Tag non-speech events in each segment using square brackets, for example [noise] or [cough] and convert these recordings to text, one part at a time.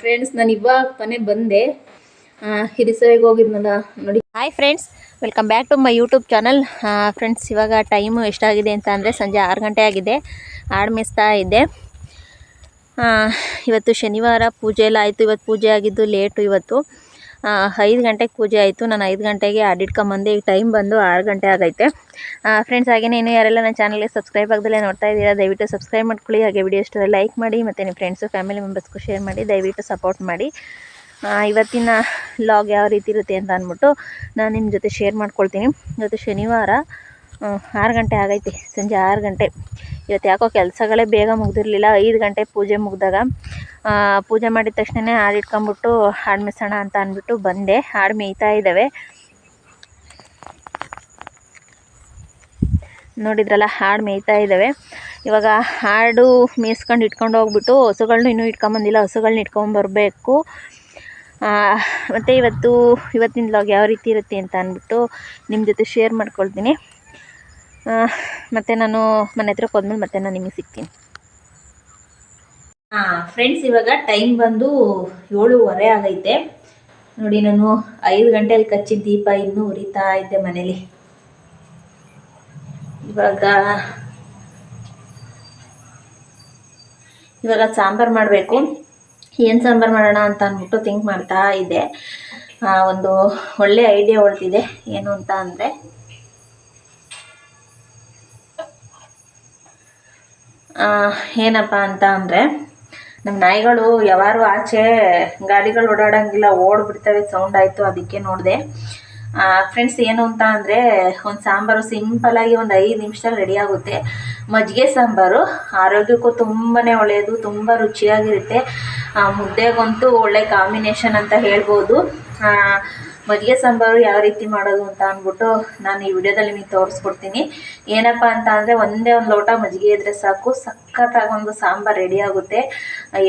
Friends ನಾನು ಇವಾಗ ತಾನೇ ಬಂದೆ. ಹಿರಿಸರಿಗೆ ಹೋಗಿದ್ನಲ್ಲ, ನೋಡಿ. Hi friends welcome back to my YouTube channel friends ಇವಾಗ ಟೈಮು ಎಷ್ಟಾಗಿದೆ ಅಂತ ಅಂದರೆ ಸಂಜೆ ಆರು ಗಂಟೆ ಆಗಿದೆ. ಮೇಯಿಸ್ತಾ ಇದ್ದೆ. ಇವತ್ತು ಶನಿವಾರ, ಪೂಜೆ ಎಲ್ಲ ಆಯಿತು. ಇವತ್ತು ಪೂಜೆ ಆಗಿದ್ದು ಲೇಟು ಇವತ್ತು. ಐದು ಗಂಟೆಗೆ ಪೂಜೆ ಆಯಿತು. ನಾನು ಐದು ಗಂಟೆಗೆ ಆಡಿಟ್ಕೊಂಬಂದೆ ಈಗ ಟೈಮ್ ಬಂದು ಆರು ಗಂಟೆ ಆಗೈತೆ. ಫ್ರೆಂಡ್ಸ್ ಹಾಗೆಯೇ ಇನ್ನು ಯಾರೆಲ್ಲ ನನ್ನ ಚಾನಲ್ಗೆ ಸಬ್ಸ್ಕ್ರೈಬ್ ಆಗದಲ್ಲೇ ನೋಡ್ತಾ ಇದ್ದೀರಾ, ದಯವಿಟ್ಟು ಸಬ್ಸ್ಕ್ರೈಬ್ ಮಾಡ್ಕೊಳ್ಳಿ. ಹಾಗೆ ವಿಡಿಯೋ ಇಷ್ಟ ಲೈಕ್ ಮಾಡಿ, ಮತ್ತು ನಿಮ್ಮ ಫ್ರೆಂಡ್ಸು ಫ್ಯಾಮಿಲಿ ಮೆಂಬರ್ಸ್ಗೂ ಶೇರ್ ಮಾಡಿ, ದಯವಿಟ್ಟು ಸಪೋರ್ಟ್ ಮಾಡಿ. ಇವತ್ತಿನ ಲಾಗ್ ಯಾವ ರೀತಿ ಇರುತ್ತೆ ಅಂತ ಅಂದ್ಬಿಟ್ಟು ನಾನು ನಿಮ್ಮ ಜೊತೆ ಶೇರ್ ಮಾಡ್ಕೊಳ್ತೀನಿ. ಇವತ್ತು ಶನಿವಾರ. ಆರು ಗಂಟೆ ಆಗೈತೆ, ಸಂಜೆ ಆರು ಗಂಟೆ. ಇವತ್ತು ಯಾಕೋ ಕೆಲಸಗಳೇ ಬೇಗ ಮುಗಿದಿರಲಿಲ್ಲ, ಐದು ಗಂಟೆ ಪೂಜೆ ಮುಗಿದಾಗ. ಪೂಜೆ ಮಾಡಿದ ತಕ್ಷಣ ಹಾಡು ಇಟ್ಕೊಂಬಿಟ್ಟು ಹಾಡು ಮೇಯಿಸೋಣ ಅಂತ ಅಂದ್ಬಿಟ್ಟು ಬಂದೆ, ಹಾಡು ಮೇಯ್ತಾ ಇದ್ದಾವೆ. ನೋಡಿದ್ರಲ್ಲ, ಹಾಡು ಮೇಯ್ತಾ ಇದ್ದಾವೆ. ಇವಾಗ ಹಾಡು ಮೇಯ್ಸ್ಕೊಂಡು ಇಟ್ಕೊಂಡು ಹೋಗ್ಬಿಟ್ಟು ಹಸುಗಳನ್ನೂ ಇನ್ನೂ ಇಟ್ಕೊಂಬಂದಿಲ್ಲ ಹಸುಗಳನ್ನ ಇಟ್ಕೊಂಬರ್ಬೇಕು ಮತ್ತು ಇವತ್ತು, ಇವತ್ತಿನ ಲಾಗ್ ಯಾವ ರೀತಿ ಇರುತ್ತೆ ಅಂತ ಅಂದ್ಬಿಟ್ಟು ನಿಮ್ಮ ಜೊತೆ ಶೇರ್ ಮಾಡ್ಕೊಳ್ತೀನಿ. ಮತ್ತು ನಾನು ಮನೆ ಹತ್ರಕ್ಕೆ ಹೋದ್ಮೇಲೆ ಮತ್ತೆ ನಾನು ನಿಮಗೆ ಸಿಗ್ತೀನಿ. ಹಾ ಫ್ರೆಂಡ್ಸ್ ಇವಾಗ ಟೈಮ್ ಬಂದು ಏಳುವರೆ ಆಗೈತೆ. ನೋಡಿ ನಾನು ಐದು ಗಂಟೆಯಲ್ಲಿ ಕಚ್ಚಿದ ದೀಪ ಇನ್ನೂ ಉರಿತಾ ಇದ್ದೆ ಮನೇಲಿ. ಇವಾಗ ಇವಾಗ ಸಾಂಬಾರು ಮಾಡಬೇಕು. ಏನು ಸಾಂಬಾರು ಮಾಡೋಣ ಅಂತ ಅಂದ್ಬಿಟ್ಟು ಥಿಂಕ್ ಮಾಡ್ತಾ ಇದ್ದೆ. ಒಂದು ಒಳ್ಳೆ ಐಡಿಯಾ ಹೊಳ್ತಿದೆ. ಏನು ಅಂತ ಅಂದರೆ ಏನಪ್ಪ ಅಂತ ಅಂದರೆ ನಮ್ಮ ನಾಯಿಗಳು ಯಾವಾರು ಆಚೆ ಗಾಡಿಗಳು ಓಡಾಡೋಂಗಿಲ್ಲ, ಓಡ್ಬಿಡ್ತವೆ ಸೌಂಡ್ ಆಯಿತು, ಅದಕ್ಕೆ ನೋಡಿದೆ. ಫ್ರೆಂಡ್ಸ್ ಏನು ಅಂತ ಅಂದರೆ ಒಂದು ಸಾಂಬಾರು ಸಿಂಪಲಾಗಿ ಒಂದು ಐದು ನಿಮಿಷದಲ್ಲಿ ರೆಡಿ ಆಗುತ್ತೆ. ಮಜ್ಜಿಗೆ ಸಾಂಬಾರು, ಆರೋಗ್ಯಕ್ಕೂ ತುಂಬಾ ಒಳ್ಳೆಯದು ತುಂಬ ರುಚಿಯಾಗಿರುತ್ತೆ. ಮುದ್ದೆಗಂತೂ ಒಳ್ಳೆ ಕಾಂಬಿನೇಷನ್ ಅಂತ ಹೇಳ್ಬೋದು. ಮಜ್ಜಿಗೆ ಸಾಂಬಾರು ಯಾವ ರೀತಿ ಮಾಡೋದು ಅಂತ ಅಂದ್ಬಿಟ್ಟು ನಾನು ಈ ವಿಡಿಯೋದಲ್ಲಿ ನಿಮಗೆ ತೋರಿಸ್ಕೊಡ್ತೀನಿ. ಏನಪ್ಪ ಅಂತ ಅಂದರೆ ಒಂದೇ ಒಂದು ಲೋಟ ಮಜ್ಜಿಗೆ ಇದ್ದರೆ ಸಾಕು. ಸಖತ್ತಾಗಿ ಒಂದು ಸಾಂಬಾರು ರೆಡಿ ಆಗುತ್ತೆ.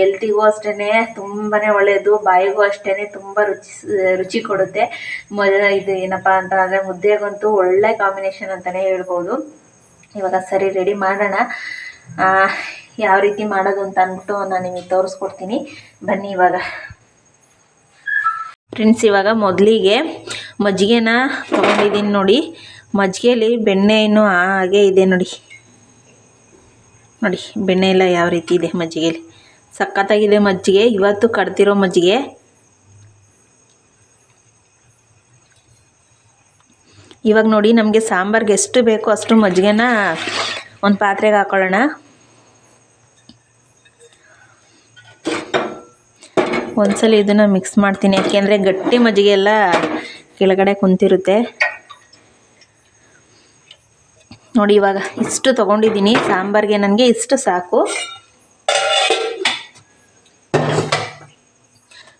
ಎಲ್ತಿಗೂ ಅಷ್ಟೇ ತುಂಬಾ ಒಳ್ಳೆಯದು ಬಾಯಿಗೂ ಅಷ್ಟೇ ತುಂಬ ರುಚಿ ರುಚಿ ಕೊಡುತ್ತೆ. ಮ, ಇದು ಏನಪ್ಪ ಅಂತ ಅಂದರೆ ಮುದ್ದೆಗಂತೂ ಒಳ್ಳೆ ಕಾಂಬಿನೇಷನ್ ಅಂತಲೇ ಹೇಳ್ಬೋದು. ಇವಾಗ ಸರಿ ರೆಡಿ ಮಾಡೋಣ. ಯಾವ ರೀತಿ ಮಾಡೋದು ಅಂತ ಅಂದ್ಬಿಟ್ಟು ನಾನು ನಿಮಗೆ ತೋರಿಸ್ಕೊಡ್ತೀನಿ. ಬನ್ನಿ ಇವಾಗ. ಫ್ರೆಂಡ್ಸ್ ಇವಾಗ ಮೊದಲಿಗೆ ಮಜ್ಜಿಗೆನ ತೊಗೊಂಡಿದ್ದೀನಿ ನೋಡಿ. ಮಜ್ಜಿಗೆಯಲ್ಲಿ ಬೆಣ್ಣೆ ಇನ್ನೂ ಹಾಗೆ ಇದೆ ನೋಡಿ. ನೋಡಿ, ಬೆಣ್ಣೆ ಎಲ್ಲ ಯಾವ ರೀತಿ ಇದೆ ಮಜ್ಜಿಗೆಯಲ್ಲಿ ಸಖತ್ತಾಗಿದೆ ಮಜ್ಜಿಗೆ. ಇವತ್ತು ಕಡ್ತಿರೋ ಮಜ್ಜಿಗೆ. ಇವಾಗ ನೋಡಿ ನಮಗೆ ಸಾಂಬಾರ್ಗೆ ಎಷ್ಟು ಬೇಕೋ ಅಷ್ಟು ಮಜ್ಜಿಗೆನ ಒಂದು ಪಾತ್ರೆಗೆ ಹಾಕೊಳ್ಳೋಣ. ಒಂದ್ಸಲ ಇದನ್ನು ಮಿಕ್ಸ್ ಮಾಡ್ತೀನಿ. ಯಾಕೆಂದರೆ ಗಟ್ಟಿ ಮಜ್ಜಿಗೆ ಎಲ್ಲ ಕೆಳಗಡೆ ಕುಂತಿರುತ್ತೆ. ನೋಡಿ ಇವಾಗ ಇಷ್ಟು ತೊಗೊಂಡಿದ್ದೀನಿ. ಸಾಂಬಾರ್ಗೆ ನನಗೆ ಇಷ್ಟು ಸಾಕು.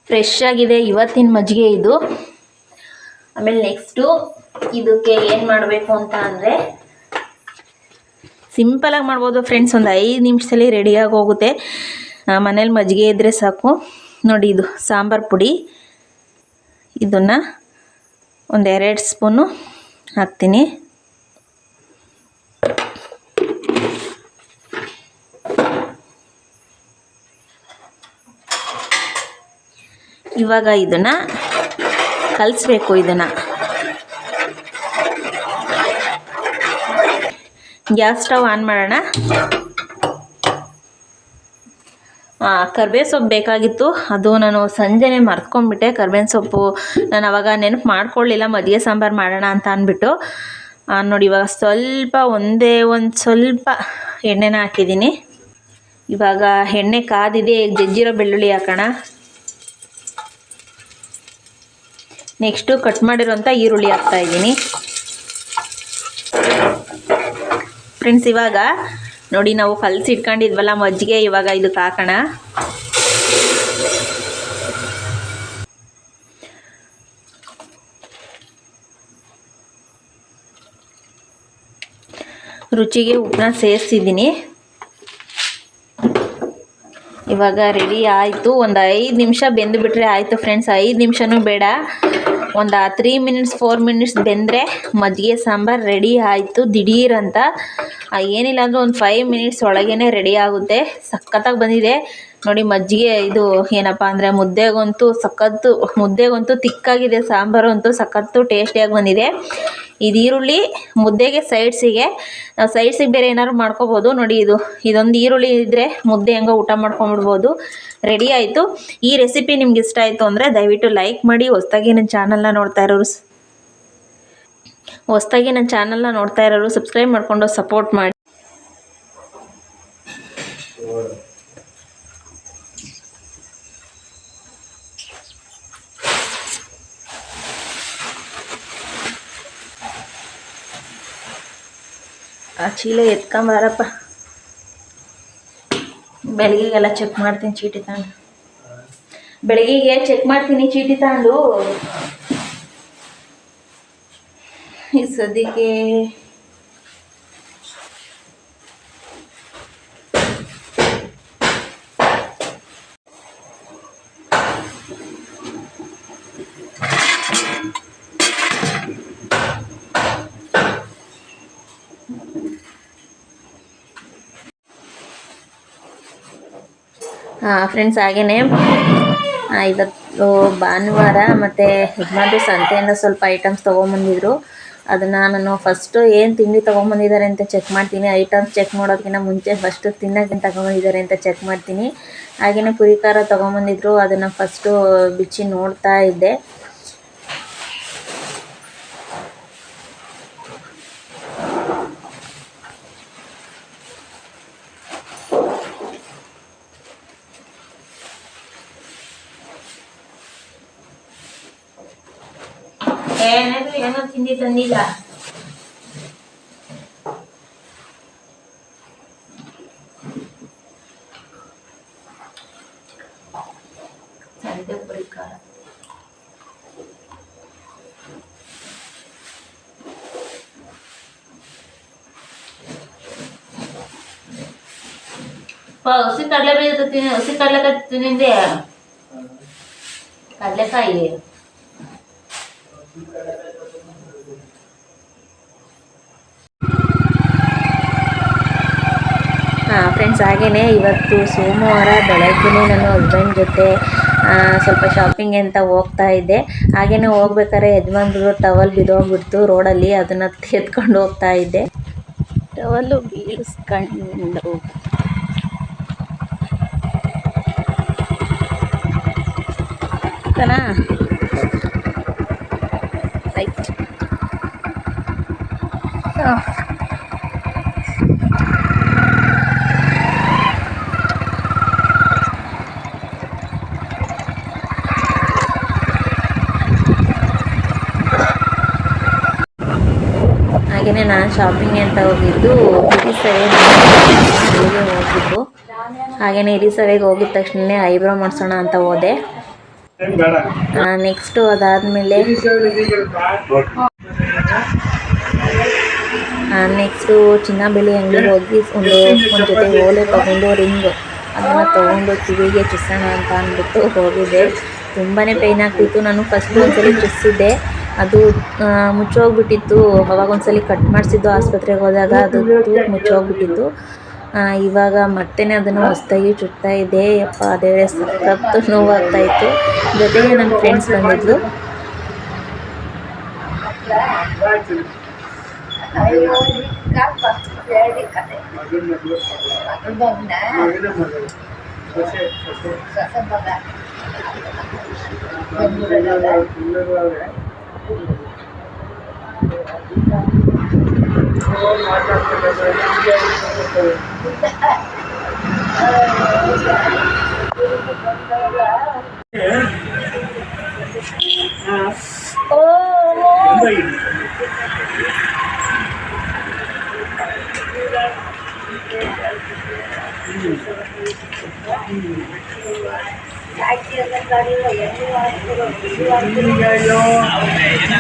ಫ್ರೆಶ್ ಆಗಿದೆ. ಇವತ್ತಿನ ಮಜ್ಜಿಗೆ ಇದು. ಆಮೇಲೆ ನೆಕ್ಸ್ಟು ಇದಕ್ಕೆ ಏನು ಮಾಡಬೇಕು ಅಂತ ಅಂದರೆ ಸಿಂಪಲಾಗಿ ಮಾಡ್ಬೋದು. ಫ್ರೆಂಡ್ಸ್ ಒಂದು ಐದು ನಿಮಿಷದಲ್ಲಿ ರೆಡಿಯಾಗಿ ಹೋಗುತ್ತೆ. ಮನೇಲಿ ಮಜ್ಜಿಗೆ ಇದ್ದರೆ ಸಾಕು. ನೋಡಿ ಇದು ಸಾಂಬಾರು ಪುಡಿ. ಇದನ್ನು ಒಂದು ಎರಡು ಸ್ಪೂನು ಹಾಕ್ತೀನಿ. ಇವಾಗ ಇದನ್ನು ಕಲಿಸ್ಬೇಕು ಇದನ್ನು. ಗ್ಯಾಸ್ ಸ್ಟವ್ ಆನ್ ಮಾಡೋಣ. ಕರ್ಬೇವು ಸೊಪ್ಪು ಬೇಕಾಗಿತ್ತು. ಅದು ನಾನು ಸಂಜೆನೇ ಮರ್ತ್ಕೊಂಡ್ಬಿಟ್ಟೆ. ಕರ್ಬೇವಿನ ಸೊಪ್ಪು ನಾನು ಅವಾಗ ನೆನಪು ಮಾಡ್ಕೊಳ್ಳಿಲ್ಲ, ಮಜ್ಜಿಗೆ ಸಾಂಬಾರು ಮಾಡೋಣ ಅಂತ ಅಂದ್ಬಿಟ್ಟು. ನೋಡಿ ಇವಾಗ ಸ್ವಲ್ಪ ಒಂದೇ ಒಂದು ಸ್ವಲ್ಪ ಎಣ್ಣೆನ ಹಾಕಿದ್ದೀನಿ. ಇವಾಗ ಎಣ್ಣೆ ಕಾದಿದೆ, ಜಜ್ಜಿರೋ ಬೆಳ್ಳುಳ್ಳಿ ಹಾಕೋಣ. ನೆಕ್ಸ್ಟು ಕಟ್ ಮಾಡಿರೋಂಥ ಈರುಳ್ಳಿ ಹಾಕ್ತಾ ಇದ್ದೀನಿ. ಫ್ರೆಂಡ್ಸ್ ಇವಾಗ ನೋಡಿ ನಾವು ಕಲಸಿ ಇಟ್ಕೊಂಡಿದ್ವಲ್ಲ ಮಜ್ಜಿಗೆ, ಇವಾಗ ಇದಕ್ಕೆ ಹಾಕೋಣ ರುಚಿಗೆ ಉಪ್ಪನ್ನ ಸೇರಿಸಿದ್ದೀನಿ. ಇವಾಗ ರೆಡಿ ಆಯಿತು. ಒಂದು ಐದು ನಿಮಿಷ ಬೆಂದು ಬಿಟ್ಟರೆ ಆಯಿತು ಫ್ರೆಂಡ್ಸ್ ಐದು ನಿಮಿಷನೂ ಬೇಡ. ಒಂದು ತ್ರೀ ಮಿನಿಟ್ಸ್ ಫೋರ್ ಮಿನಿಟ್ಸ್ ಬೆಂದರೆ ಮಜ್ಜಿಗೆ ಸಾಂಬಾರು ರೆಡಿ ಆಯಿತು. ದಿಢೀರ್ ಅಂತ. ಏನಿಲ್ಲ ಅಂದರೂ ಒಂದು ಫೈವ್ ಮಿನಿಟ್ಸ್ ಒಳಗೇ ರೆಡಿ ಆಗುತ್ತೆ. ಸಖತ್ತಾಗಿ ಬಂದಿದೆ. ನೋಡಿ ಮಜ್ಜಿಗೆ ಇದು ಏನಪ್ಪ ಅಂದರೆ ಮುದ್ದೆಗಂತೂ ಸಖತ್ತು, ಮುದ್ದೆಗಂತೂ ತಿಕ್ಕಾಗಿದೆ ಸಾಂಬಾರು ಅಂತೂ ಸಖತ್ತು ಟೇಸ್ಟಿಯಾಗಿ ಬಂದಿದೆ. ಇದು ಈರುಳ್ಳಿ ಮುದ್ದೆಗೆ ಸೈಡ್ಸಿಗೆ, ನಾವು ಸೈಡ್ಸಿಗೆ ಬೇರೆ ಏನಾದ್ರು ಮಾಡ್ಕೋಬೋದು. ನೋಡಿ ಇದು, ಇದೊಂದು ಈರುಳ್ಳಿ ಇದ್ದರೆ ಮುದ್ದೆ ಹೆಂಗೋ ಊಟ ಮಾಡ್ಕೊಂಬಿಡ್ಬೋದು ರೆಡಿ ಆಯಿತು. ಈ ರೆಸಿಪಿ ನಿಮ್ಗೆ ಇಷ್ಟ ಆಯಿತು ಅಂದರೆ ದಯವಿಟ್ಟು ಲೈಕ್ ಮಾಡಿ. ಹೊಸ್ದಾಗಿ ನನ್ನ ಚಾನಲ್ನ ನೋಡ್ತಾ ಇರೋರು ಹೊಸ್ದಾಗಿ ನನ್ನ ಚಾನಲ್ನ ನೋಡ್ತಾ ಇರೋರು ಸಬ್ಸ್ಕ್ರೈಬ್ ಮಾಡಿಕೊಂಡು ಸಪೋರ್ಟ್ ಮಾಡಿ. ಆ ಚೀಲ ಎತ್ಕೊಂಬಾರಪ್ಪ ಬೆಳಗ್ಗೆಗೆಲ್ಲ ಚೆಕ್ ಮಾಡ್ತೀನಿ ಚೀಟಿ ತಗೊಂಡು. ಬೆಳಗ್ಗೆಗೆ ಚೆಕ್ ಮಾಡ್ತೀನಿ ಚೀಟಿ ತಗೊಂಡು. ಈ ಸದ್ಯಕ್ಕೆ ಫ್ರೆಂಡ್ಸ್ ಹಾಗೇನೆ. ಇವತ್ತು ಭಾನುವಾರ ಮತ್ತು ಯಜಮಾನ್ರು ಸಂತೆಯಿಂದ ಸ್ವಲ್ಪ ಐಟಮ್ಸ್ ತೊಗೊಂಬಂದಿದ್ರು. ಅದನ್ನು ನಾನು ಫಸ್ಟು ಏನು ತಿಂಡಿ ತೊಗೊಂಬಂದಿದ್ದಾರೆ ಅಂತ ಚೆಕ್ ಮಾಡ್ತೀನಿ. ಐಟಮ್ಸ್ ಚೆಕ್ ಮಾಡೋದಕ್ಕಿಂತ ಮುಂಚೆ ಫಸ್ಟು ತಿನ್ನೋಕ್ಕಿಂತ ತೊಗೊಂಬಂದಿದ್ದಾರೆ ಅಂತ ಚೆಕ್ ಮಾಡ್ತೀನಿ. ಹಾಗೆಯೇ ಪುರಿ ಖಾರ ತೊಗೊಂಬಂದಿದ್ರು. ಅದನ್ನು ಫಸ್ಟು ಬಿಚ್ಚಿ ನೋಡ್ತಾ ಇದ್ದೆ. ಏನಾದ್ರು ಏನೋ ತಿಂಡಿ ತಂದಿಲ್ಲ ಸಂಡೆ ಪುರಿ ಖಾರ ಪ ಹಸಿ ಕಡಲೆಬೇಳೆ ತಿನ್ನಿ ಹಸಿ ಕಡಲೆಕಾಯಿ ತಿಂದಿದ್ದೆ ಕಡಲೆಕಾಯಿ ಹಾಂ ಫ್ರೆಂಡ್ಸ್ ಹಾಗೆಯೇ ಇವತ್ತು ಸೋಮವಾರ ಬೆಳಗ್ಗೆ ನಾನು ಹಸ್ಬೆಂಡ್ ಜೊತೆ ಸ್ವಲ್ಪ ಶಾಪಿಂಗ್ ಅಂತ ಹೋಗ್ತಾ ಇದ್ದೆ. ಹಾಗೆಯೇ ಹೋಗ್ಬೇಕಾದ್ರೆ ಯಜಮಾನ್ರು ಟವಲ್ ಬಿದ್ದೋಗ್ಬಿಡ್ತು, ರೋಡಲ್ಲಿ ಅದನ್ನು ಎತ್ಕೊಂಡು ಹೋಗ್ತಾ ಇದ್ದೆ. ಟವಲ್ಲು ಬೀಳಿಸ್ಕೊಂಡು ಓಕೆನಾ ಹಾಗೆಯೇ ನಾನು ಶಾಪಿಂಗ್ ಅಂತ ಹೋಗಿದ್ದು ಇರಿಸವೆ ಅಲ್ಲಿಗೆ ಹೋಗಿದ್ದು. ಹಾಗೆಯೇ ಸವೆಗೆ ಹೋಗಿದ ತಕ್ಷಣ ಐಬ್ರೋ ಮಾಡಿಸೋಣ ಅಂತ ಹೋದೆ. ನೆಕ್ಸ್ಟು ಅದಾದಮೇಲೆ ನೆಕ್ಸ್ಟು ಚಿನ್ನ ಬೆಳ್ಳಿ ಅಂಗಡಿಗೆ ಹೋಗಿ ಒಂದು ಒಂದು ಜೊತೆ ಓಲೆ ತೊಗೊಂಡು ರಿಂಗ್ ಅದನ್ನು ತೊಗೊಂಡು ಕಿವಿಗೆ ಚುಸ್ಸೋಣ ಅಂತ ಅಂದ್ಬಿಟ್ಟು ಹೋಗಿದ್ದೆ. ತುಂಬಾ ಪೇಯ್ನ್ ಆಗ್ತಿತ್ತು. ನಾನು ಫಸ್ಟ್ ಒಂದ್ಸಲಿ ಚುಸ್ಸಿದ್ದೆ ಅದು ಮುಚ್ಚೋಗ್ಬಿಟ್ಟಿತ್ತು. ಅವಾಗ ಒಂದ್ಸಲಿ ಕಟ್ ಮಾಡಿಸಿದ್ದು ಆಸ್ಪತ್ರೆಗೆ ಹೋದಾಗ ಅದು ಮುಚ್ಚೋಗ್ಬಿಟ್ಟಿತ್ತು. ಇವಾಗ ಮತ್ತೆ ಅದನ್ನು ಹೊಸ್ದಾಗಿ ಚುಟ್ತಾ ಇದೆ. ಯಪ್ಪ, ಅದೇ ಸಖತ್ತು ನೋವಾಗ್ತಾ ಇತ್ತು ಜೊತೆಗೆ ನನ್ನ ಫ್ರೆಂಡ್ಸ್ ಬಂದಿದ್ಲು [laughs] ಬೇಡ ಬೇಡ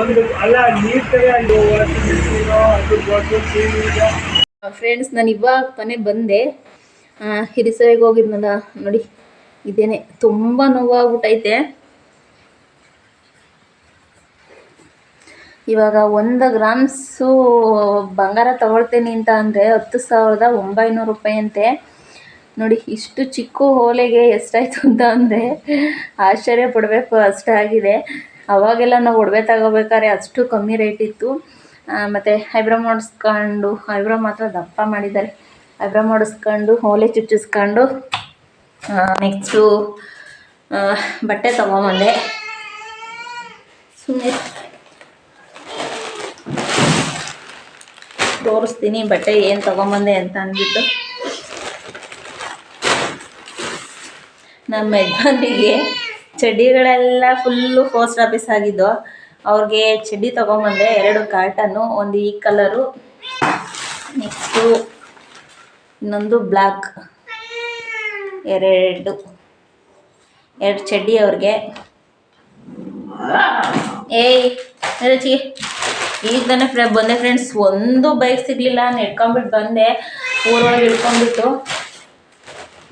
ಒಂದು ಅಲ್ಲ, ನೀರ್ ತರ ಫ್ರೆಂಡ್ಸ್ ನಾನು ಇವಾಗ ತಾನೇ ಬಂದೆ. ಹಿರಿಸರಿಗೆ ಹೋಗಿದ್ನಲ್ಲ, ನೋಡಿ, ಇದೇನೆ, ತುಂಬ ನೋವಾಗ್ಬಿಟ್ಟೈತೆ ಇವಾಗ ಒಂದು ಗ್ರಾಮ್ಸು ಬಂಗಾರ ತಗೊಳ್ತೀನಿ ಅಂತ ಅಂದರೆ ಹತ್ತು ಸಾವಿರದ ಒಂಬೈನೂರು ರೂಪಾಯಿ ಅಂತೆ. ನೋಡಿ, ಇಷ್ಟು ಚಿಕ್ಕ ಓಲೆಗೆ ಎಷ್ಟಾಯ್ತು ಅಂತ ಅಂದರೆ ಆಶ್ಚರ್ಯ ಪಡಬೇಕು ಅಷ್ಟಾಗಿದೆ. ಅವಾಗೆಲ್ಲ ನಾವು ಒಡವೆ ತಗೋಬೇಕಾದ್ರೆ ಅಷ್ಟು ಕಮ್ಮಿ ರೇಟ್ ಇತ್ತು. ಮತ್ತು ಐಬ್ರೋ ಮಾಡಿಸ್ಕೊಂಡು ಐಬ್ರೋ ಮಾತ್ರ ದಪ್ಪ ಮಾಡಿದ್ದಾರೆ. ಐಬ್ರೋ ಮಾಡಿಸ್ಕೊಂಡು ಓಲೆ ಚುಚ್ಚಿಸ್ಕೊಂಡು ನೆಕ್ಸ್ಟು ಬಟ್ಟೆ ತೊಗೊಂಬಂದೆ. ಸುಮ್ಮನೆ ತೋರಿಸ್ತೀನಿ ಬಟ್ಟೆ ಏನು ತೊಗೊಂಬಂದೆ ಅಂತ ಅಂದ್ಬಿಟ್ಟು. ನಮ್ಮ ಯಜಮಾನಿಗೆ ಚಡ್ಡಿಗಳೆಲ್ಲ ಫುಲ್ಲು ಪೋಸ್ಟ್ ಆಫೀಸ್ ಆಗಿದ್ದು, ಅವ್ರಿಗೆ ಚಡ್ಡಿ ತೊಗೊಂಬಂದೆ ಎರಡು ಕಾಟನ್ನು ಒಂದು ಈ ಕಲರು ನೆಕ್ಸ್ಟು ಇನ್ನೊಂದು ಬ್ಲ್ಯಾಕ್ ಎರಡು. ಎರಡು ಚಡ್ಡಿ ಅವ್ರಿಗೆ. ಏಯ್ ರುಚಿ ಈಗ ತಾನೇ ಫ್ರೆ, ಬಂದೆ ಫ್ರೆಂಡ್ಸ್ ಒಂದು ಬೈಕ್ ಸಿಗಲಿಲ್ಲ ನೆಡ್ಕೊಂಬಿಟ್ಟು ಬಂದೆ, ಊರೊಳಗೆ ಇಳ್ಕೊಂಡ್ಬಿಟ್ಟು.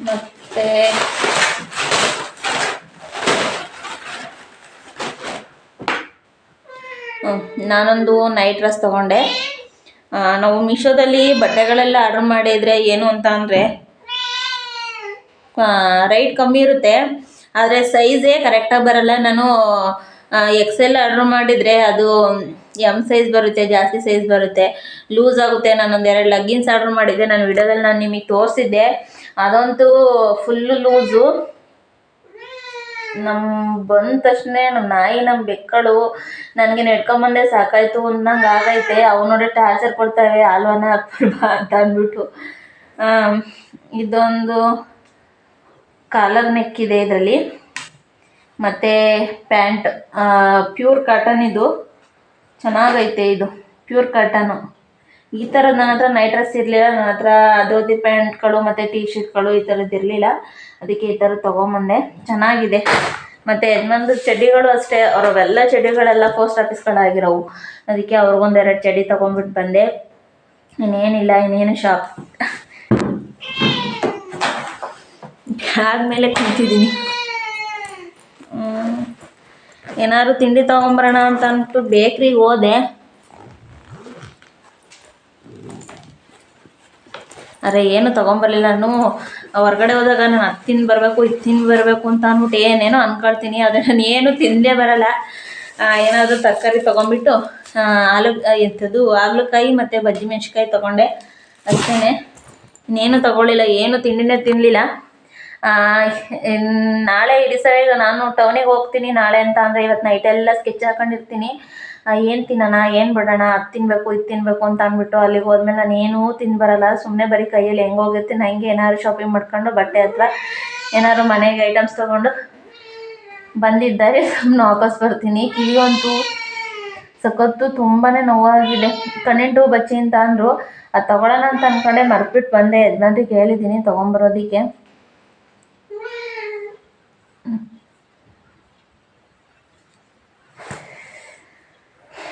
ಮತ್ತು ನಾನೊಂದು ನೈಟ್ ಡ್ರೆಸ್ ತೊಗೊಂಡೆ. ನಾವು ಮೀಶೋದಲ್ಲಿ ಬಟ್ಟೆಗಳೆಲ್ಲ ಆರ್ಡ್ರ್ ಮಾಡಿದರೆ ಏನು ಅಂತ ಅಂದರೆ ರೈಟ್ ಕಮ್ಮಿ ಇರುತ್ತೆ. ಆದರೆ ಸೈಜೇ ಕರೆಕ್ಟಾಗಿ ಬರಲ್ಲ. ನಾನು ಎಕ್ಸ್ ಎಲ್ ಆರ್ಡ್ರ್ ಮಾಡಿದರೆ ಅದು ಎಂ ಸೈಜ್ ಬರುತ್ತೆ, ಜಾಸ್ತಿ ಸೈಜ್ ಬರುತ್ತೆ. ಲೂಸ್ ಆಗುತ್ತೆ. ನಾನೊಂದು ಎರಡು ಲಗ್ಗಿನ್ಸ್ ಆರ್ಡ್ರ್ ಮಾಡಿದ್ದೆ. ನಾನು ವಿಡಿಯೋದಲ್ಲಿ ನಾನು ನಿಮಗೆ ತೋರಿಸಿದ್ದೆ. ಅದಂತೂ ಫುಲ್ಲು ಲೂಸು ನಮ್ಮ ಬಂದ ತಕ್ಷಣ ನಮ್ಮ ನಾಯಿ ನಮ್ಮ ಬೆಕ್ಕಳು ನನಗೆ ನೆಡ್ಕೊಂಬಂದೆ ಸಾಕಾಯ್ತು ಅಂದಂಗೆ ಆಗೈತೆ. ಅವು ನೋಡಿ ಟಾರ್ಚರ್ ಕೊಡ್ತಾವೆ ಹಾಲ್ವನ್ನ ಹಾಕ್ಬಿಡ್ಬಾ ಅಂತ ಅಂದ್ಬಿಟ್ಟು. ಇದೊಂದು ಕಾಲರ್ ನೆಕ್ ಇದೆ ಇದರಲ್ಲಿ. ಮತ್ತು ಪ್ಯಾಂಟ್ ಪ್ಯೂರ್ ಕಾಟನ್ ಇದು. ಚೆನ್ನಾಗೈತೆ ಇದು ಪ್ಯೂರ್ ಕಾಟನು ಈ ಥರದ್ದು ನನ್ನ ಹತ್ರ ನೈಟ್ ಡ್ರೆಸ್ ಇರಲಿಲ್ಲ ನನ್ನ ಹತ್ರ ಧೋತಿ ಪ್ಯಾಂಟ್ಗಳು ಮತ್ತು ಟೀ ಶರ್ಟ್ಗಳು ಈ ಥರದ್ದು ಇರಲಿಲ್ಲ. ಅದಕ್ಕೆ ಈ ಥರ ತೊಗೊಂಬಂದೆ. ಚೆನ್ನಾಗಿದೆ. ಮತ್ತು ಯಜಮಾನ್ದು ಚಡ್ಡಿಗಳು ಅಷ್ಟೇ ಅವರವೆಲ್ಲ ಚಡ್ಡಿಗಳೆಲ್ಲ ಪೋಸ್ಟ್ ಆಫೀಸ್ಗಳಾಗಿರೋವು ಅದಕ್ಕೆ ಅವ್ರಿಗೊಂದೆರಡು ಚಡ್ಡಿ ತೊಗೊಂಬಿಟ್ಟು ಬಂದೆ. ಇನ್ನೇನಿಲ್ಲ ಇನ್ನೇನು ಶಾಪ್ ಆದಮೇಲೆ ಮೇಲೆ ಕುಂತಿದ್ದೀನಿ ಏನಾದ್ರು ತಿಂಡಿ ತೊಗೊಂಬರೋಣ ಅಂತ ಅಂದ್ಬಿಟ್ಟು ಬೇಕ್ರಿಗೆ ಹೋದೆ. ಅರೆ, ಏನು ತೊಗೊಂಬರ್ಲಿಲ್ಲ. ನಾನು ಹೊರ್ಗಡೆ ಹೋದಾಗ ನಾನು ಅದು ತಿಂದು ಬರಬೇಕು ಇದು ತಿಂದು ಬರಬೇಕು ಅಂತ ಅಂದ್ಬಿಟ್ಟು ಏನೇನೋ ಅಂದ್ಕೊಳ್ತೀನಿ ಆದರೆ ನಾನು ಏನು ತಿಂದೇ ಬರಲ್ಲ. ಏನಾದರೂ ತರಕಾರಿ ತೊಗೊಂಬಿಟ್ಟು ಆಲೂ ಎಂಥದ್ದು ಹಾಗಲಕಾಯಿ ಮತ್ತು ಬಜ್ಜಿ ಮೆಣ್ಸಿನ್ಕಾಯಿ ತೊಗೊಂಡೆ. ಅಷ್ಟೇ ಇನ್ನೇನು ತೊಗೊಳ್ಳಿಲ್ಲ, ಏನು ತಿಂಡಿನೇ ತಿನ್ನಲಿಲ್ಲ ನಾಳೆ ಇಡೀ ಸರಿಗ ನಾನು ಟೌನಿಗೆ ಹೋಗ್ತೀನಿ. ನಾಳೆ ಅಂತ ಅಂದರೆ ಇವತ್ತು ನೈಟೆಲ್ಲ ಸ್ಕೆಚ್ ಹಾಕೊಂಡಿರ್ತೀನಿ. ಏನು ತಿನ್ನೋಣ, ಏನು ಬಿಡೋಣ, ಅದು ತಿನ್ನಬೇಕು ಇದು ತಿನ್ನಬೇಕು ಅಂತ ಅಂದ್ಬಿಟ್ಟು ಅಲ್ಲಿಗೆ ಹೋದ್ಮೇಲೆ ನಾನು ಏನೂ ಬರಲ್ಲ ಸುಮ್ಮನೆ ಬರೀ ಕೈಯಲ್ಲಿ ಹೆಂಗೆ ಹೋಗಿರ್ತೀನಿ ಹಂಗೆ ಏನಾದ್ರು ಶಾಪಿಂಗ್ ಮಾಡ್ಕೊಂಡು ಬಟ್ಟೆ ಅಥವಾ ಏನಾದ್ರು ಮನೆಗೆ ಐಟಮ್ಸ್ ತೊಗೊಂಡು ಬಂದಿದ್ದಾರೆ ಸುಮ್ಮನೆ ವಾಪಸ್ ಬರ್ತೀನಿ. ಕಿವಿಗಂತೂ ಸಖತ್ತು ತುಂಬಾ ನೋವಾಗಿದೆ. ಕಣ್ಣಿಂಟು ಬಚ್ಚಿ ಅಂತ ಅಂದರು. ಅದು ತೊಗೊಳ್ಳೋಣ ಅಂತ ಅಂದ್ಕೊಂಡೆ ಮರ್ಬಿಟ್ಟು ಬಂದೆ. ಯಜಮಾನ್ರಿಗೆ ಹೇಳಿದ್ದೀನಿ ತೊಗೊಂಬರೋದಕ್ಕೆ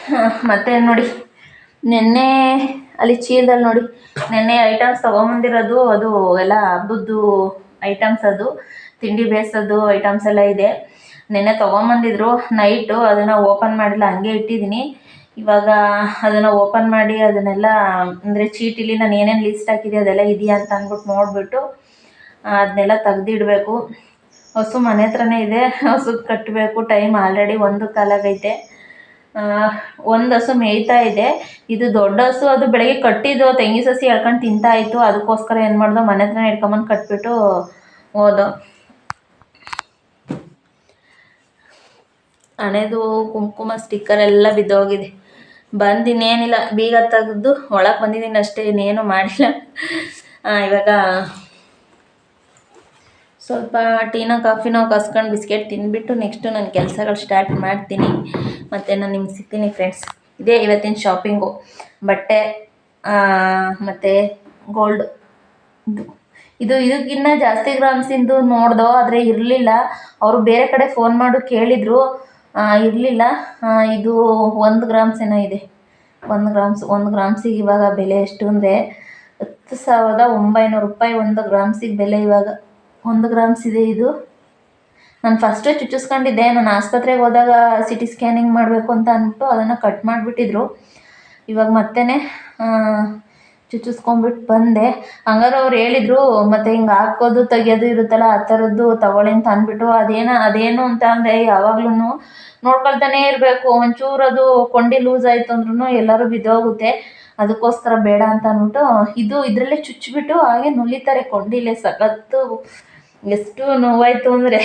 [laughs] ಮತ್ತೆ ನೋಡಿ, ನಿನ್ನೆ ಅಲ್ಲಿ ಚೀಲದಲ್ಲಿ ನೋಡಿ, ನಿನ್ನೆ ಐಟಮ್ಸ್ ತಗೊಂಬಂದಿರೋದು, ಅದು ಎಲ್ಲ ಹಬ್ಬದ್ದು ಐಟಮ್ಸ್ ಅದು, ತಿಂಡಿ ಬೇಯಿಸೋದು ಐಟಮ್ಸ್ ಎಲ್ಲ ಇದೆ. ನಿನ್ನೆ ತೊಗೊಂಬಂದಿದ್ರು ನೈಟು ಅದನ್ನು ಓಪನ್ ಮಾಡಿಲ್ಲ ಹಂಗೆ ಇಟ್ಟಿದ್ದೀನಿ. ಇವಾಗ ಅದನ್ನು ಓಪನ್ ಮಾಡಿ ಅದನ್ನೆಲ್ಲ, ಅಂದರೆ ಚೀಟಿಲಿ ನಾನು ಏನೇನು ಲಿಸ್ಟ್ ಹಾಕಿದೆ ಅದೆಲ್ಲ ಇದೆಯಾ ಅಂತ ಅಂದ್ಬಿಟ್ಟು ನೋಡಿಬಿಟ್ಟು, ಅದನ್ನೆಲ್ಲ ತೆಗ್ದಿಡಬೇಕು. ಹಸು ಮನೆ ಹತ್ರನೇ ಇದೆ ಹಸು ಕಟ್ಟಬೇಕು ಟೈಮ್ ಆಲ್ರೆಡಿ ಒಂದು ಕಾಲಾಗೈತೆ. ಒಂದು ಹಸು ಮೇಯ್ತಾ ಇದೆ. ಇದು ದೊಡ್ಡ ಹಸು, ಅದು ಬೆಳಗ್ಗೆ ಕಟ್ಟಿದ್ದು, ತೆಂಗಿನ ಸಸಿ ಎಳ್ಕೊಂಡು ತಿಂತಾ ಇತ್ತು. ಅದಕ್ಕೋಸ್ಕರ ಏನು ಮಾಡ್ದೋ, ಮನೆ ಹತ್ರನೇ ಹಿಡ್ಕೊಂಬಂದು ಕಟ್ಬಿಟ್ಟು ಹೋದೋ. ಹಣೆದು ಕುಂಕುಮ ಸ್ಟಿಕ್ಕರ್ ಎಲ್ಲ ಬಿದ್ದೋಗಿದೆ. ಬಂದು ಇನ್ನೇನಿಲ್ಲ. ಬೀಗ ತೆಗೆದು ಒಳಗೆ ಬಂದಿದ್ದೀನಿ ಅಷ್ಟೇ, ಇನ್ನೇನು ಮಾಡಿಲ್ಲ. ಇವಾಗ ಸ್ವಲ್ಪ ಟೀನೋ, ಕಾಫಿನೋ ಕಸ್ಕೊಂಡು ಬಿಸ್ಕೆಟ್ ತಿಂದ್ಬಿಟ್ಟು ನೆಕ್ಸ್ಟು ನನ್ನ ಕೆಲಸಗಳು ಸ್ಟಾರ್ಟ್ ಮಾಡ್ತೀನಿ. ಮತ್ತು ನಾನು ನಿಮ್ಗೆ ಸಿಗ್ತೀನಿ ಫ್ರೆಂಡ್ಸ್ ಇದೇ ಇವತ್ತಿನ ಶಾಪಿಂಗು ಬಟ್ಟೆ ಮತ್ತು ಗೋಲ್ಡ್ ಇದು ಇದು ಇದಕ್ಕಿನ್ನ ಜಾಸ್ತಿ ಗ್ರಾಮ್ಸಿಂದು ನೋಡ್ದೋ ಆದರೆ ಇರಲಿಲ್ಲ. ಅವರು ಬೇರೆ ಕಡೆ ಫೋನ್ ಮಾಡು ಕೇಳಿದರು. ಇರಲಿಲ್ಲ. ಇದು ಒಂದು ಗ್ರಾಮ್ಸ್ ಏನೋ ಇದೆ. ಒಂದು ಗ್ರಾಮ್ಸ್ ಒಂದು ಗ್ರಾಮ್ಸಿಗೆ ಇವಾಗ ಬೆಲೆ ಎಷ್ಟು ಅಂದರೆ ಹತ್ತು ಸಾವಿರದ ಒಂಬೈನೂರು ರೂಪಾಯಿ ಒಂದು ಗ್ರಾಮ್ಸಿಗೆ ಬೆಲೆ ಇವಾಗ. ಒಂದು ಗ್ರಾಮ್ಸ್ ಇದೆ ಇದು. ನಾನು ಫಸ್ಟು ಚುಚ್ಚಿಸ್ಕೊಂಡಿದ್ದೆ. ನಾನು ಆಸ್ಪತ್ರೆಗೆ ಹೋದಾಗ ಸಿ ಟಿ ಸ್ಕ್ಯಾನಿಂಗ್ ಮಾಡಬೇಕು ಅಂತ ಅಂದ್ಬಿಟ್ಟು ಅದನ್ನು ಕಟ್ ಮಾಡಿಬಿಟ್ಟಿದ್ರು. ಇವಾಗ ಮತ್ತೆ ಚುಚ್ಚಿಸ್ಕೊಂಬಿಟ್ಟು ಬಂದೆ. ಹಂಗಾರೆ ಅವ್ರು ಹೇಳಿದರು, ಮತ್ತು ಹಿಂಗೆ ಹಾಕೋದು, ತೆಗಿಯೋದು ಇರುತ್ತಲ್ಲ ಆ ಥರದ್ದು ತಗೊಳ್ಳಿ ಅಂತ ಅಂದ್ಬಿಟ್ಟು, ಅದೇನ, ಅದೇನು ಅಂತ ಅಂದರೆ ಯಾವಾಗ್ಲೂ ನೋಡ್ಕೊಳ್ತಾನೇ ಇರಬೇಕು. ಒಂಚೂರು ಅದು ಕೊಂಡಿ ಲೂಸ್ ಆಯಿತು ಅಂದ್ರೂ ಎಲ್ಲರೂ ಬಿದ್ದೋಗುತ್ತೆ. ಅದಕ್ಕೋಸ್ಕರ ಬೇಡ ಅಂತ ಅಂದ್ಬಿಟ್ಟು ಇದು ಇದರಲ್ಲೇ ಚುಚ್ಚಿಬಿಟ್ಟು ಹಾಗೆ ನುಲಿತಾರೆ. ಕೊಂಡಿಲೆ ಸಖತ್ತು. ಎಷ್ಟು ನೋವಾಯಿತು ಅಂದರೆ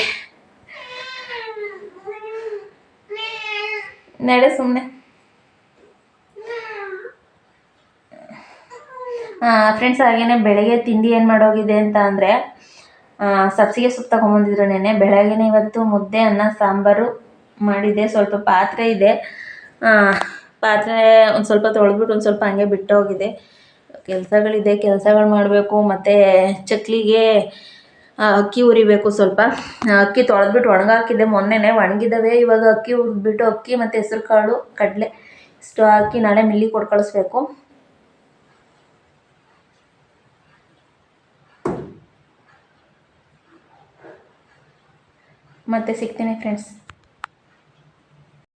ನಡೆ ಸುಮ್ಮನೆ ಫ್ರೆಂಡ್ಸ್ ಹಾಗೇನೆ ಬೆಳಗ್ಗೆ ತಿಂಡಿ ಏನು ಮಾಡೋಗಿದೆ ಅಂತ ಅಂದರೆ ಸಬ್ಸಿಗೆ ಸೊಪ್ಪು ತಗೊಂಬಂದಿದ್ರು ನೆನೆ ಬೆಳಗ್ಗೆನೇ ಇವತ್ತು ಮುದ್ದೆ, ಅನ್ನ, ಸಾಂಬಾರು ಮಾಡಿದ್ದೆ ಸ್ವಲ್ಪ ಪಾತ್ರೆ ಇದೆ. ಪಾತ್ರೆ ಒಂದು ಸ್ವಲ್ಪ ತೊಳೆದ್ಬಿಟ್ಟು ಒಂದು ಸ್ವಲ್ಪ ಹಂಗೆ ಬಿಟ್ಟೋಗಿದೆ. ಕೆಲಸಗಳಿದೆ, ಕೆಲಸಗಳು ಮಾಡಬೇಕು. ಮತ್ತು ಚಕ್ಲಿಗೆ ಅಕ್ಕಿ ಉರಿಬೇಕು ಸ್ವಲ್ಪ. ಅಕ್ಕಿ ತೊಳೆದ್ಬಿಟ್ಟು ಒಣಗಾಕಿದ್ದೆ ಮೊನ್ನೆನೇ ಒಣಗಿದ್ದಾವೆ ಇವಾಗ ಅಕ್ಕಿ ಹುರಿದ್ಬಿಟ್ಟು ಅಕ್ಕಿ ಮತ್ತು ಹೆಸ್ರು ಕಾಳು ಕಡಲೆ ಇಷ್ಟು ಹಾಕಿ ನಾಳೆ ಮಿಲ್ಲಿಗೆ ಕೊಟ್ಟು ಕಳಿಸ್ಬೇಕು. ಮತ್ತೆ ಸಿಗ್ತೀನಿ ಫ್ರೆಂಡ್ಸ್